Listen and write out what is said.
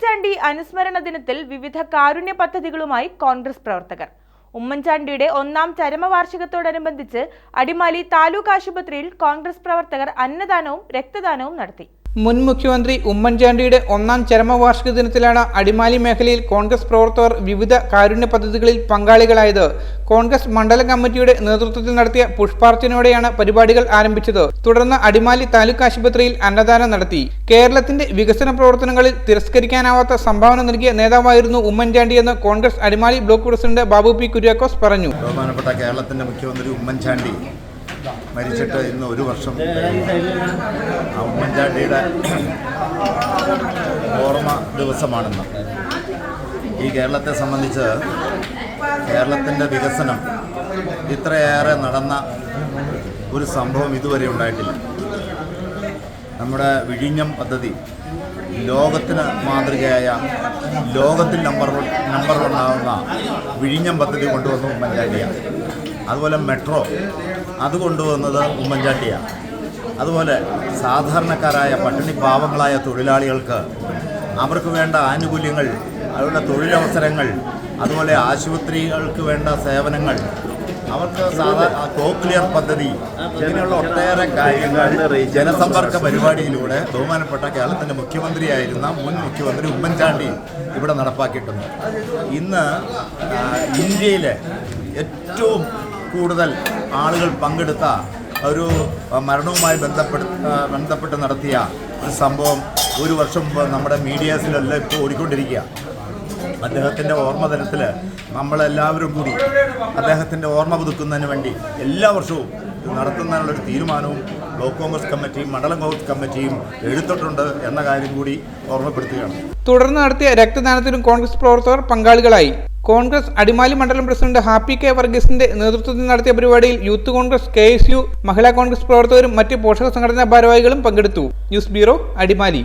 ഉമ്മൻചാണ്ടി അനുസ്മരണ ദിനത്തിൽ വിവിധ കാരുണ്യ പദ്ധതികളുമായി കോൺഗ്രസ് പ്രവർത്തകർ. ഉമ്മൻചാണ്ടിയുടെ ഒന്നാം ചരമവാർഷികത്തോടനുബന്ധിച്ച് അടിമാലി താലൂക്ക് ആശുപത്രിയിൽ കോൺഗ്രസ് പ്രവർത്തകർ അന്നദാനവും രക്തദാനവും നടത്തി. മുൻ മുഖ്യമന്ത്രി ഉമ്മൻചാണ്ടിയുടെ ഒന്നാം ചരമവാർഷിക ദിനത്തിലാണ് അടിമാലി മേഖലയിൽ കോൺഗ്രസ് പ്രവർത്തകർ വിവിധ കാരുണ്യ പദ്ധതികളിൽ പങ്കാളികളായത്. കോൺഗ്രസ് മണ്ഡലം കമ്മിറ്റിയുടെ നേതൃത്വത്തിൽ നടത്തിയ പുഷ്പാർച്ചനയോടെയാണ് പരിപാടികൾ ആരംഭിച്ചത്. തുടർന്ന് അടിമാലി താലൂക്ക് ആശുപത്രിയിൽ അന്നദാനം നടത്തി. കേരളത്തിന്റെ വികസന പ്രവർത്തനങ്ങളിൽ തിരസ്കരിക്കാനാവാത്ത സംഭാവന നൽകിയ നേതാവായിരുന്നു ഉമ്മൻചാണ്ടിയെന്ന് Congress Adimali block president Babu P Kuriakose പറഞ്ഞു. കേരളത്തിന്റെ മുഖ്യമന്ത്രി ഉമ്മൻചാണ്ടി മരിച്ചിട്ട് ഇന്ന് ഒരു വർഷം ഉമ്മൻചാണ്ടിയുടെ ഓർമ്മ ദിവസമാണെന്ന്. ഈ കേരളത്തെ സംബന്ധിച്ച് കേരളത്തിന്റെ വികസനം ഇത്രയേറെ നടന്ന ഒരു സംഭവം ഇതുവരെ ഉണ്ടായിട്ടില്ല. നമ്മുടെ വിഴിഞ്ഞം പദ്ധതി ലോകത്തിന് മാതൃകയായ ലോകത്തിൽ നമ്പർ വൺ നമ്പർ വൺ ആവുന്ന വിഴിഞ്ഞം പദ്ധതി കൊണ്ടുവന്നു ഉമ്മൻചാണ്ടിയാണ്. അതുപോലെ മെട്രോ അത് കൊണ്ടുവന്നത് ഉമ്മൻചാണ്ടിയാണ്. അതുപോലെ സാധാരണക്കാരായ പട്ടിണി പാവങ്ങളായ തൊഴിലാളികൾക്ക് അവർക്ക് വേണ്ട ആനുകൂല്യങ്ങൾ അവരുടെ തൊഴിലവസരങ്ങൾ അതുപോലെ ആശുപത്രികൾക്ക് വേണ്ട സേവനങ്ങൾ അവർക്ക് സാധാരണ കോക്ലിയർ പദ്ധതി ഇങ്ങനെയുള്ള ഒട്ടേറെ കാര്യങ്ങൾ ജനസമ്പർക്ക പരിപാടിയിലൂടെ ബഹുമാനപ്പെട്ട കേരളത്തിന്റെ മുഖ്യമന്ത്രിയായിരുന്ന മുൻ മുഖ്യമന്ത്രി ഉമ്മൻചാണ്ടി ഇവിടെ നടപ്പാക്കിയിട്ടുണ്ട്. ഇന്ന് ഇന്ത്യയിലെ ഏറ്റവും കൂടുതൽ ആളുകൾ പങ്കെടുത്ത ഒരു മരണവുമായി ബന്ധപ്പെട്ട് ബന്ധപ്പെട്ട് നടത്തിയ ഒരു സംഭവം ഒരു വർഷം മുമ്പ് നമ്മുടെ മീഡിയാസിലെല്ലാം ഇപ്പോൾ ഓടിക്കൊണ്ടിരിക്കുക. അദ്ദേഹത്തിന്റെ ഓർമ്മ തലത്തിൽ നമ്മളെല്ലാവരും കൂടി അദ്ദേഹത്തിന്റെ ഓർമ്മ പുതുക്കുന്നതിന് വേണ്ടി എല്ലാ വർഷവും നടത്തുന്നതിനുള്ളൊരു തീരുമാനവും ബ്ലോക്ക് കോൺഗ്രസ് കമ്മിറ്റിയും മണ്ഡലം കോൺഗ്രസ് കമ്മിറ്റിയും എടുത്തിട്ടുണ്ട് എന്ന കാര്യം കൂടി ഓർമ്മപ്പെടുത്തുകയാണ്. തുടർന്ന് നടത്തിയ രക്തദാനത്തിലും കോൺഗ്രസ് പ്രവർത്തകർ പങ്കാളികളായി. കോൺഗ്രസ് അടിമാലി മണ്ഡലം പ്രസിഡന്റ് ഹാപ്പി കെ വർഗീസിന്റെ നേതൃത്വത്തിൽ നടത്തിയ പരിപാടിയിൽ youth Congress K S U Mahila Congress പ്രവർത്തകരും മറ്റ് പോഷക സംഘടനാ ഭാരവാഹികളും പങ്കെടുത്തു. News bureau Adimali.